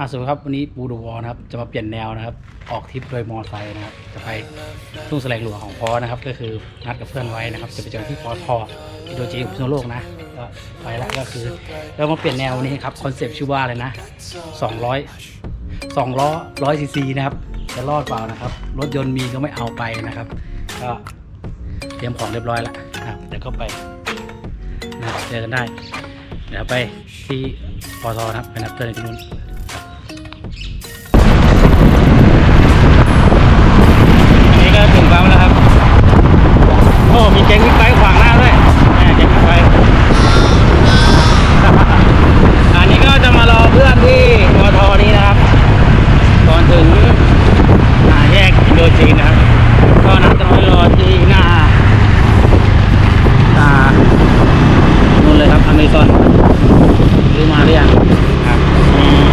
อะสวัสดีครับวันนี้บูดูวอนะครับจะมาเปลี่ยนแนวนะครับ ออกทริปโดยมอไซค์นะครับ จะไปทุ่งแสลงหลวงของพอนะครับ ก็คือนัดกับเพื่อนไว้นะครับ จะไปเจอที่ปอทอินโดจีนพิษณุโลกนะก็ไปแล้วก็คือเรามาเปลี่ยนแนววันนี้ครับคอนเซปต์ชื่อว่าอะไรนะ200 2ล้อ100ซีซีนะครับจะรอดเปล่านะครับ รถยนต์มีก็ไม่เอาไปนะครับ ก็เตรียมของเรียบร้อยแล้วนะครับเดี๋ยวก็ไปนะเจอกันได้ เดี๋ยวไปที่ปอทนะครับไปนัดเพื่อนที่นู้น โอ้มีแก๊งบิ๊กไบค์ขวางหน้าด้วยแม่แก๊งบิ๊กไบค์อันนี้ก็จะมารอเพื่อนที่มทอนี้นะครับ ก่อนถึงหาแยกอินโดจีนนะครับ ก็นัดกันไว้รอที่หน้าอ่านู่นเลยครับอเมซอนรู้มาหรือยังครับอืม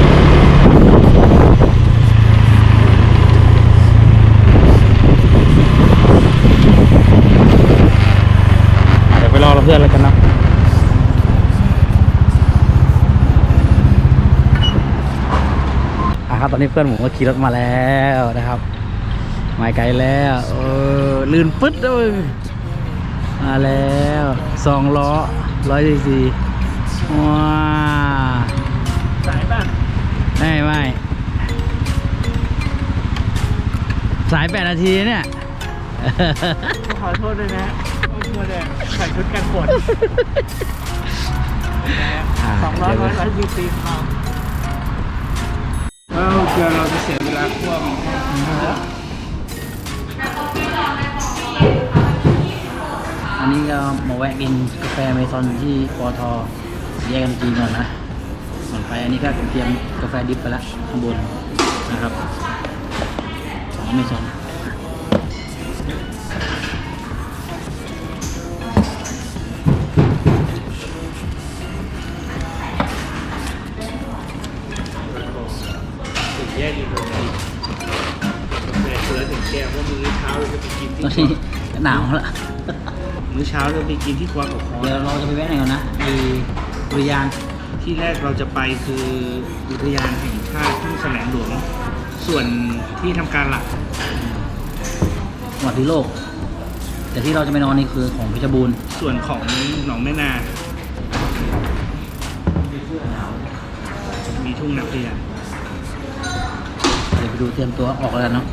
เดี๋ยวไปร อนแล้วกันเนาะอะครับตอนนี้เพื่อนผมก็ขี่รถมาแล้วนะครับมาไกลแล้วเออลื่นปึ๊ดเลยมาแล้วสองล้อร้อยซีซีว้าสายป่ะไม่ไม่สายแปดนาทีเนี่ยขอโทษด้วยนะ มัวแต่ใส่ชุดกันฝนสองร้อยร้อยร้อยยูซีเขาเออเกือเราจะเสียเวลาคั่วมันอันนี้ก็มาแวะกินกาแฟเมซอนที่ปอทแยกกันกินก่อนนะก่อนไปอันนี้ก็เตรียมกาแฟดิบไปล้วข้างบนนะครับของเมซอน ที่นี้หนาวแล้วมื้อเช้าเราไปกินที่ครัวเขาคอเดี๋ยวเราจะไปแวะไหนก่อนนะไอ้อุทยานที่แรกเราจะไปคืออุทยานแห่งชาติทุ่งแสลงหลวง ส่วนที่ทำการหลักจังหวัดพิโลก แต่ที่เราจะไปนอนนี่คือของเพชรบูรณ์ ส่วนของหนองแม่นา มีทุ่งนักเรียนเดี๋ยวไปดูเตรียมตัวออกแล้วเนาะ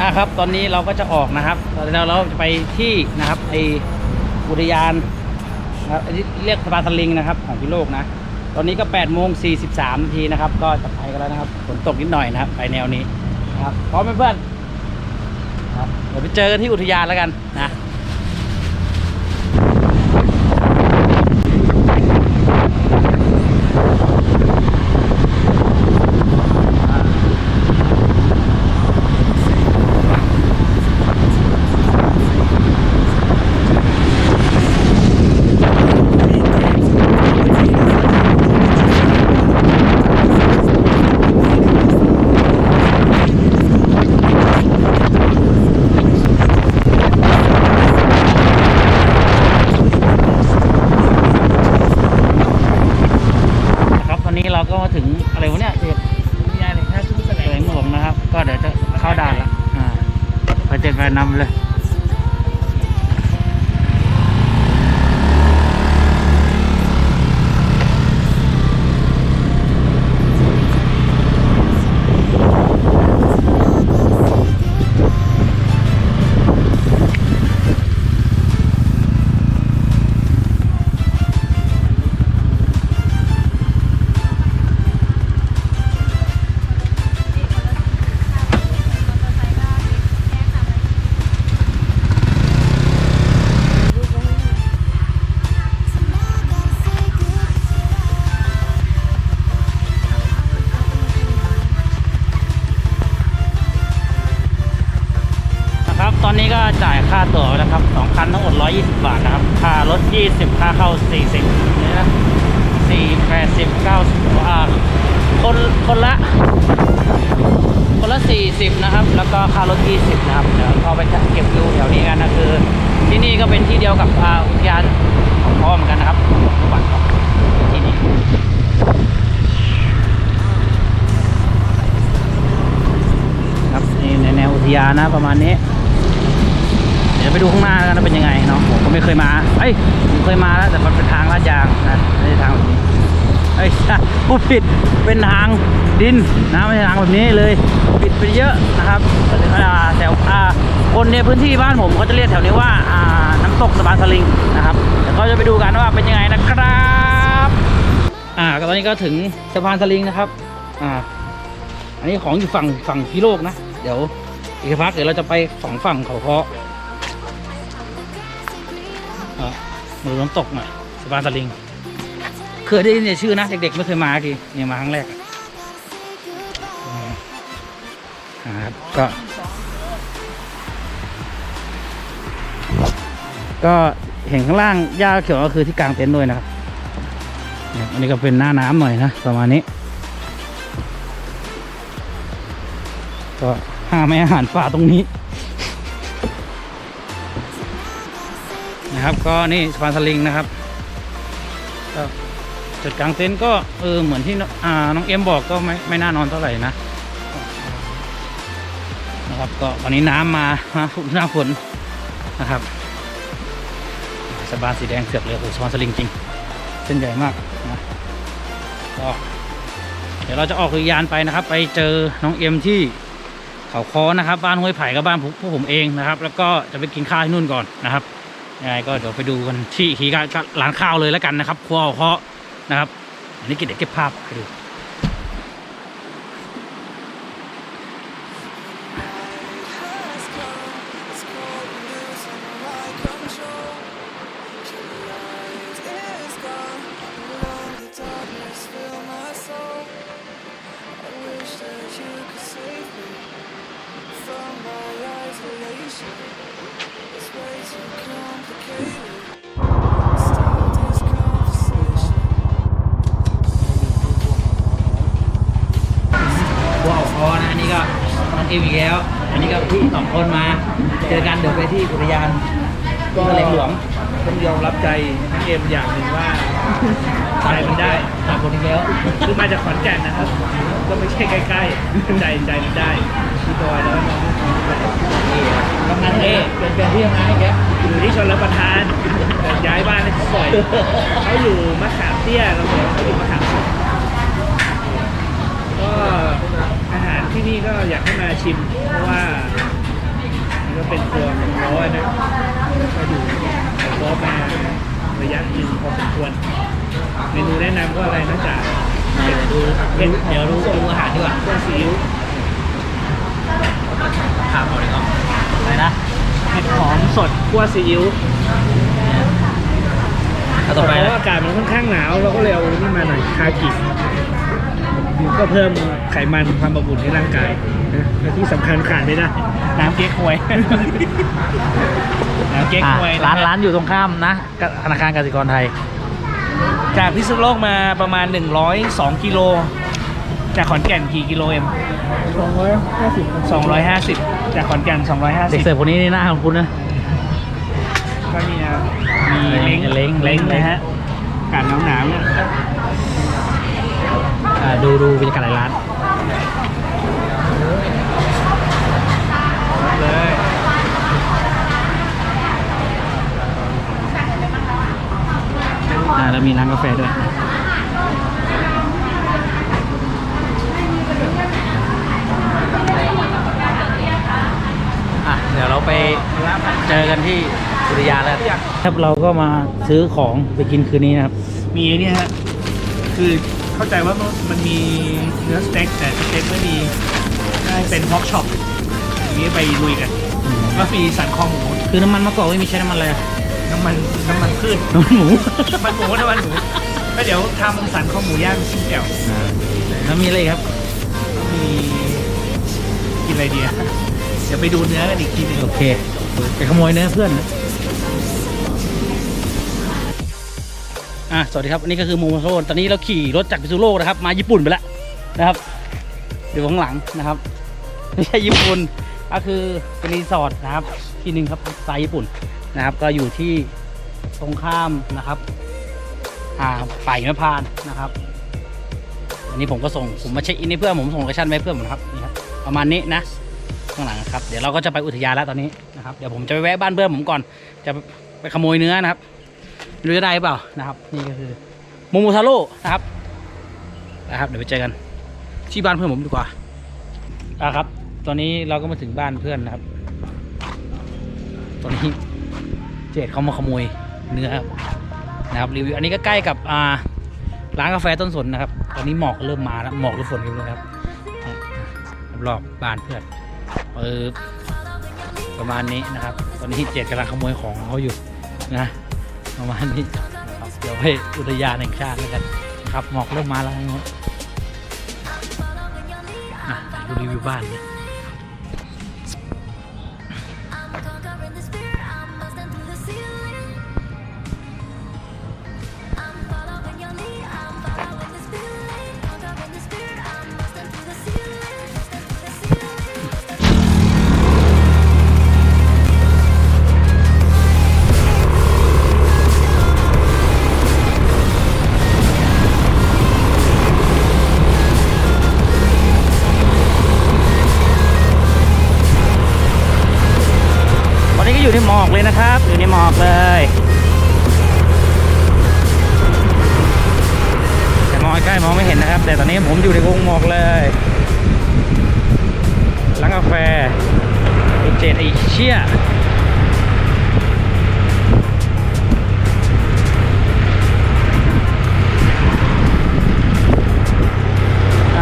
อะครับ ตอนนี้เราก็จะออกนะครับตอนนี้เราจะไปที่นะครับไออุทยานนะครับเรียกสะพาสลิงนะครับของพิโลกนะ ตอนนี้ก็8โมง43นาทีนะครับ ก็จะไปกันแล้วนะครับฝนตกนิดหน่อยนะครับ ไปแนวนี้นะครับพร้อมเพื่อนครับเดี๋ยวไปเจอกันที่อุทยานแล้วกันนะ ครับตอนนี้เราก็มา ถึงอะไรวะเนี่ยเด็กยายเลยถ้าทุ่งแสแสลลงงหลวงนะครับ ก็เดี๋ยวจะเข้าด่านละอ่าไปเจอกันนำเลย ยี่สิบค่าเข้าสี่สิบนะสี่แปดสิบเก้าสิบอ่าคนคนละ คนละสี่สิบนะครับ แล้วก็ค่ารถยี่สิบนะครับเดี๋ยวเราไปเก็บดูแถวนี้กันนะคือ ที่นี่ก็เป็นที่เดียวกับอาอุทยานของพ่อเหมือนกันนะครับวัติที่นี่นี่ในแนวอุทยานนะประมาณนี้เดี๋ยวไปดูข้างหน้ากันนะเป็นยังไงเนาะผมก็ไม่เคยมา เอ้ย เคยมาแล้วแต่มันเป็นทางลาดยางนะไม่ใช่ทางแบบนี้เอ้ยผู้ผิดเป็นทางดินนะไม่ใช่ทางแบบนี้เลยปิดไปเยอะนะครับแถวอ่าคนในพื้นที่บ้านผมเขาจะเรียกแถวนี้ว่าอ่าน้ำตกสะพานสลิงนะครับเดี๋ยวก็จะไปดูกันว่าเป็นยังไงนะครับอ่าก็ตอนนี้ก็ถึงสะพานสลิงนะครับอ่าอันนี้ของอยู่ฝั่งฝั่งพิโลกนะ เดี๋ยวอีกพักเดี๋ยวเราจะไปสองฝั่งเขาเพาะอะ มือน้ำตกหน่อยสะพานสลิง เคยได้ยินแต่ชื่อนะ เด็กๆ ไม่เคยมาทีเนี่ยมาครั้งแรกครับก็ ก็เห็นข้างล่างหญ้าเขียวก็คือที่กลางเต็นท์ด้วยนะครับอันนี้ก็เป็นหน้าน้ำหน่อยนะประมาณนี้ ก็ห้ามให้อาหารป่าตรงนี้ นะครับ ก็นี่สะพานสลิงนะครับจุดกลางเต็นท์ก็เออเหมือนที่น้องเอ็มบอกก็ไม่ไม่น่านอนเท่าไหร่นะนะครับก็วันนี้น้ำมาหน้าฝนนะครับสะพานสีแดงเสือกเลยโอ้สะพานสลิงจริง เส้นใหญ่มากนะก็เดี๋ยวเราจะออกเรือยานไปนะครับ ไปเจอน้องเอ็มที่เขาคอนะครับ บ้านห้วยไผ่กับบ้านพวกผมเองนะครับ แล้วก็จะไปกินข้าวที่นู่นก่อนนะครับ ยังไงก็เดี๋ยวไปดูกันที่ขี่ร้านข้าวเลยแล้วกันนะครับครัวเคาะนะครับ อันนี้กินเด็กเก็บภาพให้ดู มอีกแล้ว อันนี้ก็พี่สองคนมา เจอกันเดี๋ยวไปที่อุทยานก็เลงหลวงต้องยอมรับใจน้องเอ็มอย่างหนึ่งว่าใจมันได้ตามคนอีกแล้วคือมาจากขอนแก่นนะครับ ก็ไม่ใช่ใกล้ๆใจใจมันได้พี่บอยแล้วก็น้องนี่กำนันเอเป็นเป็นที่ทำงานให้แกอยู่ที่ชนรับประทานแต่ย้ายบ้านให้เขาบ่อยเขาอยู่มะขามเตี้ยเราบอกเขาอยู่มะขามสูงก็อาหารที่ นี่ก็อยากให้มาชิม เพราะว่ามันก็เป็นตัวของเขาอะนะก็อยู่ของเขามาระยะหนึ่งพอสมควรเมนูแนะนำก็อะไรนอกจากเดี๋ยวดูเดี๋ยวดูดูอาหารดีกว่าเครื่องซีอิ๊วถามเอาดีกว่าอะไรนะเห็ดหอมสดคั่วซีอิ๊วเอาต่อไปเพนะราะว่าอากาศมันค่อนข้างหนาวเราก็เลยเอานี่มาหน่อยคากิ ก็เพิ่มไขมันความอบอุ่นให้ร่างกายนะและที่สำคัญขาดไม่ได้ น้ำเก๊กฮวย น้ำเก๊กอะฮวยะร้านร้านอยู่ตรงข้ามนะกับธนาคารกสิกรไทย จากพิษณุโลกมาประมาณ 102 กิโล จากขอนแก่นกี่กิโลเอ็ม250 จากขอนแก่น เด็กเสิร์ฟคนนี้นี่หน้าของคุณนะ 250 ก็มีนะมีเล้งเล้งเล้เล้งงนะฮะอากาศหนาวๆเนี่ยอ่า ดูดูบรรยากาศในร้านเลยอ่าแล้วมีร้านกาแฟด้วยอะเดี๋ยวเราไปเจอกันที่อุทยานแล้วครับเราก็มาซื้อของไปกินคืนนี้นะครับ มีไอ้เนี่ยฮะคือ เข้าใจว่ามันมีเนื้อสเต็กแต่สเต็กไม่มีได้เป็นฮอกช็อปอย่างนี้ไปลุยกันก็ฟรีสันคอหมู คือน้ำมันมะกอกไม่มีใช้น้ำมันอะไรอะน้ำมันน้ำมันพืชน้ำมันหมูน้ำมันหมูน้ำมันหมูแล้วเดี๋ยวทำสันคอหมูย่างชิ้นแจ่วอ่าแล้วมีอะไรอีกครับ มีกินอะไรดีอะเดี๋ยวไปดูเนื้อกันอีกทีหนึงโอเคไปขโมยเนื้อเพื่อนนะ อะสวัสดีครับอันนี้ก็คือโมโมโซนตอนนี้เราขี่รถจากพิซูโลกนะครับ มาญี่ปุ่นไปแล้วนะครับอยู่ข้างหลังนะครับไม่ใช่ญี่ปุ่นก็คือเป็นรีสอร์ทนะครับที่หนึ่งครับสไตล์ญี่ปุ่นนะครับ ก็อยู่ที่ตรงข้ามนะครับอ่าป่าหิมพานนะครับ อันนี้ผมก็ส่งผมมาเช็คอินให้เพื่อนผมส่งโลเคชั่นไปเพื่อนผมนะครับนี่ครับประมาณนี้นะข้างหลังนะครับเดี๋ยวเราก็จะไปอุทยานแล้วตอนนี้นะครับเดี๋ยวผมจะไปแวะบ้านเพื่อนผมก่อนจะไปขโมยเนื้อนะครับ รู้จะได้หรือเปล่านะครับนี่ก็คือโมโมทาโร่นะครับนะครับเดี๋ยวไปเจอกันที่บ้านเพื่อนผมดีกว่าอะครับ ตอนนี้เราก็มาถึงบ้านเพื่อนนะครับ ตอนนี้เจดเขามาขโมยเนื้อนะครับรีวิวอันนี้ก็ใกล้กับอ่าร้านกาแฟต้นสนนะครับ ตอนนี้หมอกเริ่มมาแล้วหมอกหรือฝนกันเลยครับรอบบ้านเพื่อนเออประมาณนี้นะครับ ตอนนี้เจดกำลังขโมยของเขาอยู่นะ ประมาณนี้นะครับเดี๋ยวไปอุทยานแห่งชาติแล้วกันครับหมอกเริ่มมาแล้วนะครับอะดูรีวิวบ้านเนี่ย ออกเลยแต่มองใกล้มองไม่เห็นนะครับ แต่ตอนนี้ผมอยู่ในวงหมอกเลยร้านกาแฟไอเจดไอเชี่ย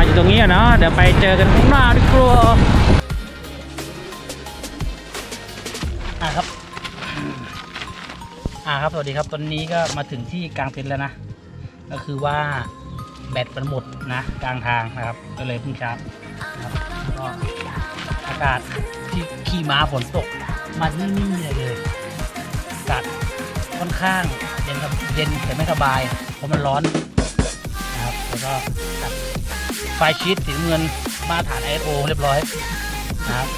อยู่ตรงนี้อะเนาะเดี๋ยวไปเจอกันข้างหน้าดีกว่า สวัสดีครับ ตอนนี้ก็มาถึงที่กลางเต็นท์แล้วนะ ก็คือว่าแบตมันหมดนะ กลางทางนะครับ ก็เลยเพิ่งชาร์จนะครับก็อากาศที่ขี่ม้าฝนตกมานี่นี่เลยอากาศค่อนข้างเย็นครับเย็นแต่ไม่สบาย เพราะมันร้อนนะครับแล้วก็ตัดไฟชีตสีเงินมาตรฐาน ISO เรียบร้อยนะครับ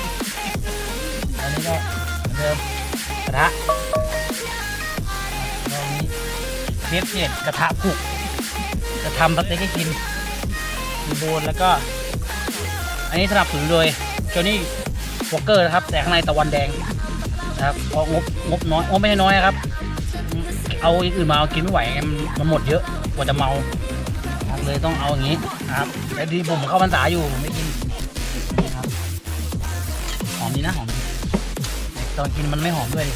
อันนี้ก็เหมือนเดิมกระทะ เชฟเจ็ดกระทะผุกจะทำสเต็กให้กินมีโบนแล้วก็ อันนี้สนับสนุนโดยโจนี่วอเกอร์นะครับ แต่ข้างในตะวันแดงนะครับเพราะงบงบน้อยงบไม่ใช่น้อยครับ เอาอย่างอื่นมาเอากินไม่ไหวมันหมดเยอะกว่าจะเมาเลยต้องเอาอย่างนี้นะครับแต่ดีผมเข้าพรรษาอยู่ผมไม่กินนะครับหอมดีนะหอมดีตอนกินมันไม่หอมด้วย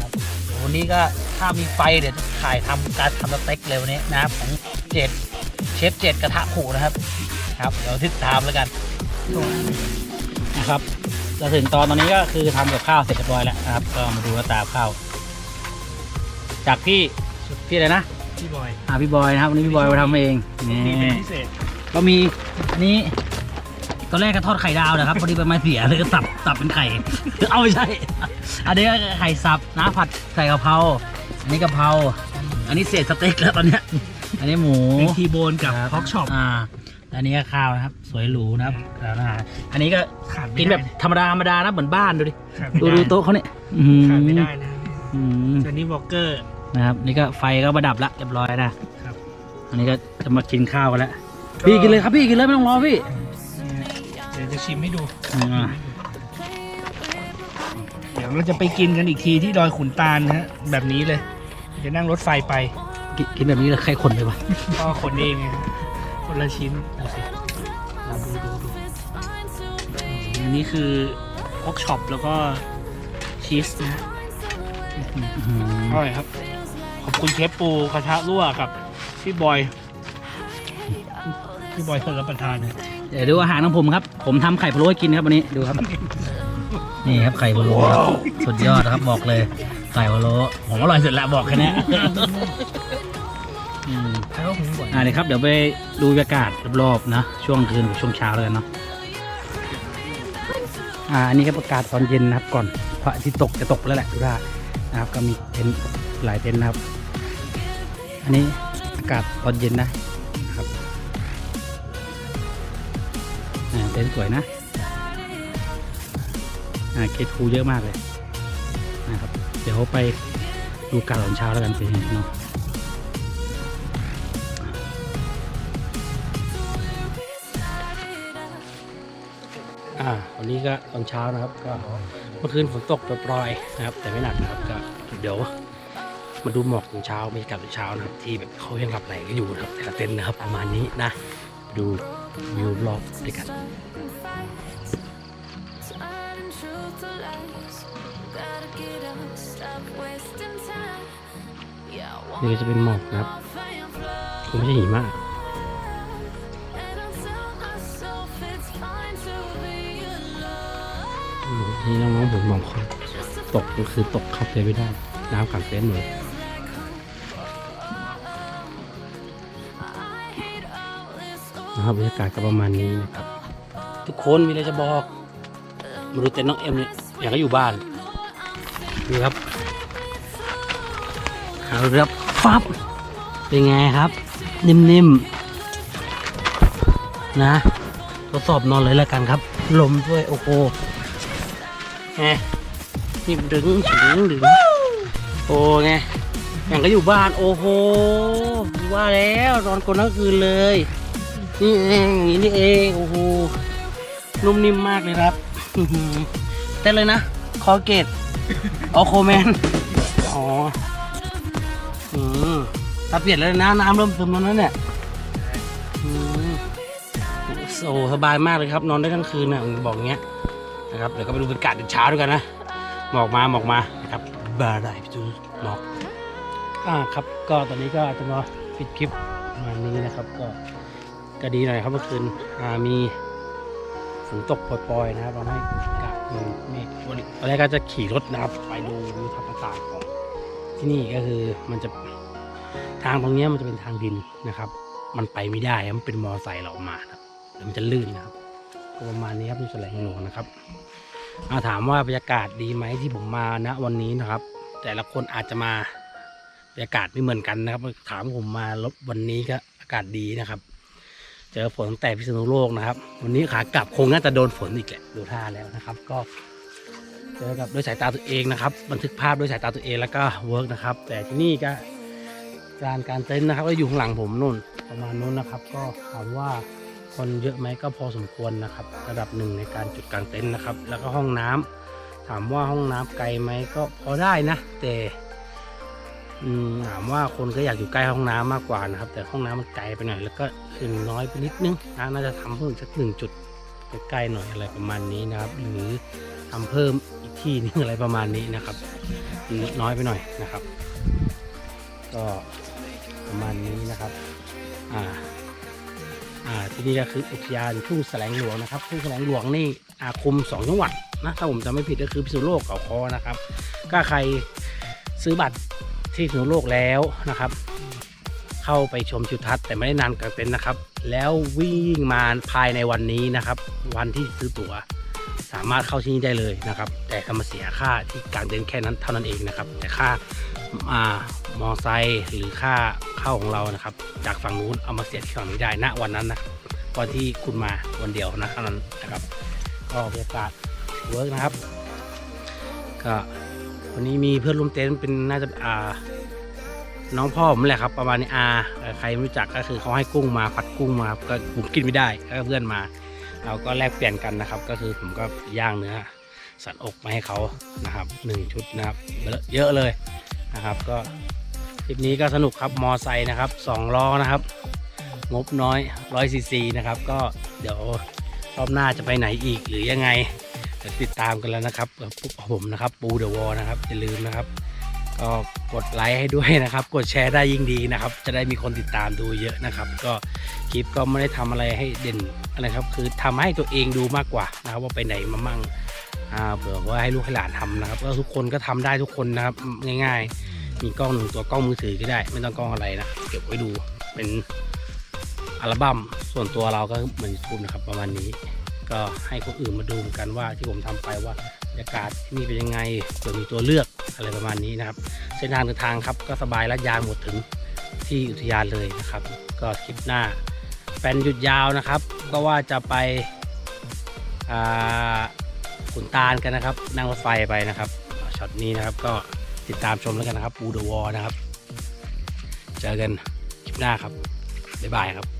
ครับวันนี้ก็ถ้ามีไฟเดี๋ยว ถ่ายทำการทำสเต็กเลยวันนี้นะครับของเจ็ดเชฟเจ็ดกระทะขู่นะครับ ครับเดี๋ยวติดตามแล้วกันนะครับจะถึงตอนตอนนี้ก็คือทำกับข้าวเสร็จเรียบร้อยแล้วนะครับ ก็มาดูว่าตาข้าวจากพี่พี่อะไรนะพี่บอยอ่าพี่บอยนะครับวันนี้พี่บอยมาทำเองนี่นี่เป็นพิเศษก็มีอันนี้ตอนแรกก็ทอดไข่ดาวนะครับพอดีใบไม้เสียเลยก็สับสับเป็นไข่เอาไม่ใช่ อันนี้ก็ไข่สับนะผัดใส่กะเพราอันนี้กะเพรา อันนี้เศษสเต็กแล้วตอนเนี้ย อันนี้หมูเป็นทีโบนกับครับฮอกช็อปอ่าอันนี้ก็ข้าวนะครับ สวยหรูนะครับร้านอาหารอันนี้ก็ขาดไม่กินได้แบบธรรมดาธรรมดานะเหมือนบ้านดูดิขาดไม่ดูได้ดูโต๊ะเขาเนี่ยอื้อหือขาดไม่ได้นะอืมจอนี่วอลเกอร์ นะครับนี่ก็ไฟก็ประดับละเรียบร้อยนะครับ อันนี้ก็จะมากินข้าวกันแล้วพี่กินเลยครับพี่กินเลยไม่ต้องรอพี่เดี๋ยวจะชิมให้ดู อ่าเดี๋ยวเราจะไปกินกันอีกทีที่ดอยขุนตาลนะฮะแบบนี้เลย จะนั่งรถไฟไปกินกินแบบนี้เลยใครคนไปวะก็คนเองไงคนละชิ้นดูสิลองดูดูดูอันนี้คือฮอกช็อปแล้วก็ชีสนะฮะอร่อยครับ ขอบคุณเชฟปูกระทะรั่วกับพี่บอย พี่บอยคนรับประทานนะเดี๋ยวดูอาหารของผมครับ ผมทำไข่พะโล้ให้กินครับวันนี้ดูครับ นี่ครับไข่พะโล้ครับสุดยอดครับบอกเลย ไข่พะโล้ผมอร่อยสุดละบอกแค่เนี้ยอืมแล้วผมบ่อยอ่าเดี๋ยวครับ เดี๋ยวไปดูบรรยากาศรอบๆนะ ช่วงคืนกับช่วงเช้าเลยเนาะอ่าอันนี้ก็ประกาศตอนเย็นนะครับ ก่อนพระอาทิตย์ตกจะตกแล้วแหละดูท่านะครับ ก็มีเต็นท์หลายเต็นท์นะครับ อันนี้อากาศตอนเย็นนะครับอ่าเต็นท์สวยนะอ่าเคสคูเยอะมากเลยนะครับ เดี๋ยวไปดูการตอนเช้าแล้วกันเป็นยังไงเนาะอ่าวันนี้ก็ตอนเช้านะครับ ก็เมื่อคืนฝนตกปล่อยๆนะครับ แต่ไม่หนักนะครับก็เดี๋ยวมาดูหมอกตอนเช้าบรรยากาศตอนเช้านะครับ ที่แบบเขายังหลับไหลกันอยู่นะครับแต่ละเต็นท์นะครับประมาณนี้นะ ดูวิวรอบด้วยกัน Gotta get up, นี่ก็จะเป็นหมอกนะครับคงไม่ใช่หิมะนี่น้องๆผมมองคนตกก็คือตกเข้าไปไม่ได้ น้ำขังเต็นหมด I hate all this นะครับบรรยากาศก็ประมาณนี้นะครับ ทุกคนมีอะไรจะบอกมาดูเต็นน้องเอ็มเนี่ยอยากให้อยู่บ้านดูครับเอาละครับ ฟับเป็นไงครับ นิ่มๆ นะทดสอบนอนเลยแล้วกันครับ ลมด้วยโอ้โหไงนี่ดึงดึงดึงโอ้ไงอย่างก็อยู่บ้านโอ้โหว่าแล้วนอนกลนทั้งคืนเลย นี่เองอย่างนี้นี่เองโอ้โหนุ่มนิ่มมากเลยครับเต้นเลยนะ คอเกตออโคแมนอ๋อ อืมตาเปียนแล้วนะน้ำเริ่มเติมแล้วนะเนี่ยอืมโอ้สบายมากเลยครับ นอนได้ทั้งคืนนะบอกอย่างเงี้ยนะครับเดี๋ยวก็ไปดูบรรยากาศตอนเช้าด้วยกันนะหมอกมาหมอกมานะครับบาร์ได้พี่จูหมอกอ่าครับ ก็ตอนนี้ก็จะมาปิดคลิปประมาณนี้นะครับ ก็ก็ดีหน่อยครับเมื่อคืนอ่ามีฝนตกปล่อยๆนะครับทำให้อากาศมันเมฆวันนี้ตอนแรกก็จะขี่รถนะครับไปดูวิวทัศน์ต่างๆของ ที่นี่ก็คือมันจะทางตรงนี้มันจะเป็นทางดินนะครับ มันไปไม่ได้มันเป็นมอไซค์เรามาครับเดี๋ยวมันจะลื่นนะครับก็ประมาณนี้ครับที่แสลงหลวงนะครับอาถามว่าบรรยากาศดีไหมที่ผมมาณวันนี้นะครับ แต่ละคนอาจจะมาบรรยากาศไม่เหมือนกันนะครับ ถามผมมาลบวันนี้ก็อากาศดีนะครับ เจอฝนตั้งแต่พิษณุโลกนะครับ วันนี้ขากลับคงน่าจะโดนฝนอีกแหละดูท่าแล้วนะครับ ก็ เจอกับด้วยสายตาตัวเองนะครับ บันทึกภาพด้วยสายตาตัวเองแล้วก็เวิร์กนะครับ แต่ที่นี่ก็การการเต้นท์นะครับก็อยู่ข้างหลังผมนู่นประมาณนู้นนะครับ ก็ถามว่าคนเยอะไหมก็พอสมควรนะครับ ระดับหนึ่งในการจุดกลางเต็นท์นะครับ แล้วก็ห้องน้ำถามว่าห้องน้ำไกลไหมก็พอได้นะ แต่ถามว่าคนก็อยากอยู่ใกล้ห้องน้ำมากกว่านะครับ แต่ห้องน้ำมันไกลไปหน่อยแล้วก็ถึงน้อยไปนิดนึงนะน่าจะทำเพิ่มสักหนึ่งจุดใกล้ๆหน่อยอะไรประมาณนี้นะครับ หรือ ทำเพิ่มอีกที่นึงอะไรประมาณนี้นะครับน้อยไปหน่อยนะครับ ก็ประมาณนี้นะครับอ่าอ่าที่นี่ก็คืออุทยานทุ่งแสลงหลวงนะครับทุ่งแสลงหลวงนี่อาคุมสองจังหวัดนะถ้าผมจำไม่ผิดก็คือพิษณุโลกกับคอนะครับ ก็ใครซื้อบัตรที่พิษณุโลกแล้วนะครับ เข้าไปชมทิวทัศน์แต่ไม่ได้นานกลางเต็นท์นะครับ แล้ววิ่งมาภายในวันนี้นะครับ วันที่ซื้อตั๋ว สามารถเข้าที่นี่ได้เลยนะครับ แต่ก็มาเสียค่าที่กลางเต็นท์แค่นั้นเท่านั้นเองนะครับ แต่ค่าอามอไซค์หรือค่าเข้าของเรานะครับ จากฝั่งนู้นเอามาเสียที่ฝั่งนี้ได้ณวันนั้นนะวันที่คุณมาวันเดียวนะเท่านั้นนะครับ ก็บรรยากาศเวิร์กนะครับ ก็วันนี้มีเพื่อนร่วมเต็นท์เป็นน่าจะอ่าน้องพ่อผมแหละครับประมาณนี้อาใครไม่รู้จักก็คือเขาให้กุ้งมาผัดกุ้งมาครับก็ผมกินไม่ได้ก็เพื่อนมา เราก็แลกเปลี่ยนกันนะครับ ก็คือผมก็ย่างเนื้อสันอกมาให้เขานะครับหนึ่งชุดนะครับเยอะเลยนะครับ ก็คลิปนี้ก็สนุกครับมอไซค์นะครับสองล้อนะครับ งบน้อยร้อยซีซีนะครับ ก็เดี๋ยวรอบหน้าจะไปไหนอีกหรือยังไงติดตามกันแล้วนะครับกับพวกผมนะครับปูเดอะวอลนะครับอย่าลืมนะครับ ก็กดไลค์ให้ด้วยนะครับ กดแชร์ได้ยิ่งดีนะครับ จะได้มีคนติดตามดูเยอะนะครับ ก็คลิปก็ไม่ได้ทำอะไรให้เด่นอะไรครับ คือทำให้ตัวเองดูมากกว่านะครับว่าไปไหนมามั่งเผื่อว่าให้ลูกให้หลานทำนะครับแล้วทุกคนก็ทำได้ทุกคนนะครับง่ายๆ มีกล้องหนึ่งตัวกล้องมือถือก็ได้ ไม่ต้องกล้องอะไรนะเก็บไว้ดูเป็นอัลบั้มส่วนตัวเราก็เหมือนยูทูบนะครับประมาณนี้ ก็ให้คนอื่นมาดูกันว่าที่ผมทำไปว่า บรรยากาศที่นี่เป็นยังไงเผื่อมีตัวเลือกอะไรประมาณนี้นะครับ เส้นทางเดินทางครับก็สบายและยาวหมดถึงที่อุทยานเลยนะครับ ก็คลิปหน้าแฟนหยุดยาวนะครับ ก็ว่าจะไปขุนตาลกันนะครับ นั่งรถไฟไปนะครับช็อตนี้นะครับก็ติดตามชมแล้วกันนะครับปูเดอวอนะครับ เจอกันคลิปหน้าครับบ๊ายบายครับ